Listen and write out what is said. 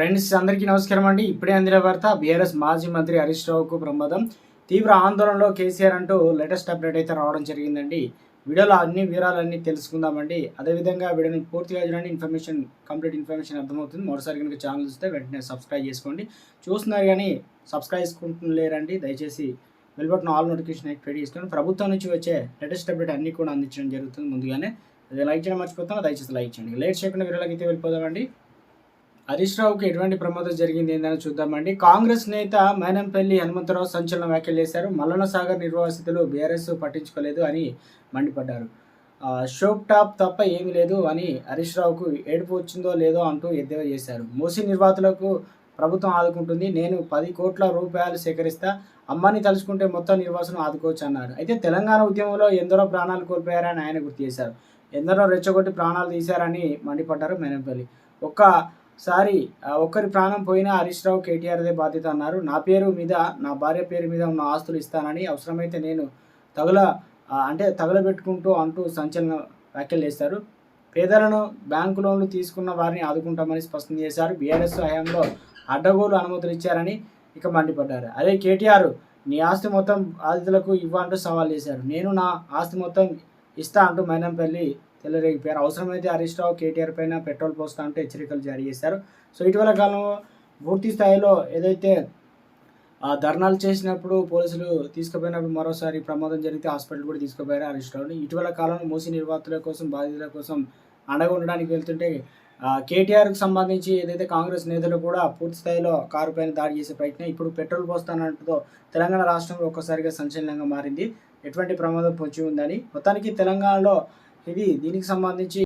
Friends అందరికీ నమస్కారం అండి. ఇప్పుడే అందిన వార్త బీఆర్ఎస్ మాజీ మంత్రి హరీష్ రావుకు ప్రమాదం. తీవ్ర ఆందోళనలో కేసీఆర్ అంటూ లేటెస్ట్ అప్డేట్ అయితే రావడం జరిగిందండి. వీడియోలో అన్ని వివరాలన్నీ తెలుసుకుందామండి. అదేవిధంగా వీడియోని పూర్తిగా చూడండి. ఇన్ఫర్మేషన్ కంప్లీట్ ఇన్ఫర్మేషన్ అర్థమవుతుంది. మరోసారి కనుక ఛానల్ చూస్తే వెంటనే సబ్స్క్రైబ్ చేసుకోండి. చూస్తున్నారు కానీ సబ్స్క్రైబ్ చేసుకుంటున్నారండి దయచేసి బెల్ ఆల్ నోటిఫికేషన్ యాక్టివేట్ చేసుకోండి ప్రభుత్వం నుంచి వచ్చే లేటెస్ట్ అప్డేట్ అన్ని కూడా అందించడం జరుగుతుంది ముందుగానే. అదే లైక్ చేయడం మర్చిపోతాను దయచేసి లైక్ చేయండి. లేట్ చేయకుండా వీడియోలోకి అయితే వెళ్ళిపోదామండి. హరీష్ రావుకి ఎటువంటి ప్రమాదం జరిగింది ఏందని చూద్దామండి. కాంగ్రెస్ నేత మైనంపల్లి హనుమంతరావు సంచలన వ్యాఖ్యలు చేశారు. మల్లన సాగర్ నిర్వాసితులు బీఆర్ఎస్ పట్టించుకోలేదు అని మండిపడ్డారు. షోప్ టాప్ తప్ప ఏమీ లేదు అని హరీష్ రావుకు ఏడుపు వచ్చిందో లేదో అంటూ ఎద్దేవా చేశారు. మోసీ నిర్వాతులకు ప్రభుత్వం ఆదుకుంటుంది. నేను పది కోట్ల రూపాయలు సేకరిస్తా. అమ్మని తలుచుకుంటే మొత్తం నిర్వాసనం ఆదుకోవచ్చు అన్నారు అయితే తెలంగాణ ఉద్యమంలో ఎందరో ప్రాణాలు కోల్పోయారని ఆయన గుర్తు చేశారు. ఎందరో రెచ్చగొట్టి ప్రాణాలు తీశారని మండిపడ్డారు మైనంపల్లి. ఒక్క సారీ ఒక్కరి ప్రాణం పోయినా హరీష్ రావు కేటీఆర్దే బాధ్యత అన్నారు. నా పేరు మీద నా భార్య పేరు మీద ఉన్న ఆస్తులు ఇస్తానని అవసరమైతే నేను తగుల అంటే తగలబెట్టుకుంటూ అంటూ సంచలన వ్యాఖ్యలు చేశారు పేదలను బ్యాంకు లోన్లు తీసుకున్న వారిని ఆదుకుంటామని స్పష్టం చేశారు. బీఆర్ఎస్ హయాంలో అడ్డగోలు అనుమతులు ఇచ్చారని ఇక మండిపడ్డారు. అదే కేటీఆర్ నీ ఆస్తి మొత్తం బాధితులకు ఇవ్వంటూ సవాల్ చేశారు. నేను నా ఆస్తి మొత్తం ఇస్తా అంటూ మైనంపల్లి తెల్లరేగిపోయారు. అవసరమైతే హరీష్ రావు కేటీఆర్ పైన పెట్రోల్ పోస్తానంటే హెచ్చరికలు జారీ చేశారు. సో ఇటీవల కాలంలో పూర్తి స్థాయిలో ఏదైతే ధర్నాలు చేసినప్పుడు పోలీసులు తీసుకుపోయినప్పుడు మరోసారి ప్రమాదం జరిగితే హాస్పిటల్ కూడా తీసుకుపోయారు హరీష్ రావుని. ఇటీవల కాలంలో మూసి నిర్వాతుల కోసం బాధితుల కోసం అండగా ఉండడానికి వెళ్తుంటే కేటీఆర్కు కేటీఆర్కి సంబంధించి ఏదైతే కాంగ్రెస్ నేతలు కూడా పూర్తి స్థాయిలో కారు పైన దాడి చేసే ప్రయత్నం ఇప్పుడు పెట్రోల్ పోస్తానంటూ తెలంగాణ రాష్ట్రంలో ఒక్కసారిగా సంచలనంగా మారింది. ఎటువంటి ప్రమాదం పొంచి ఉందని మొత్తానికి తెలంగాణలో ఇది దీనికి సంబంధించి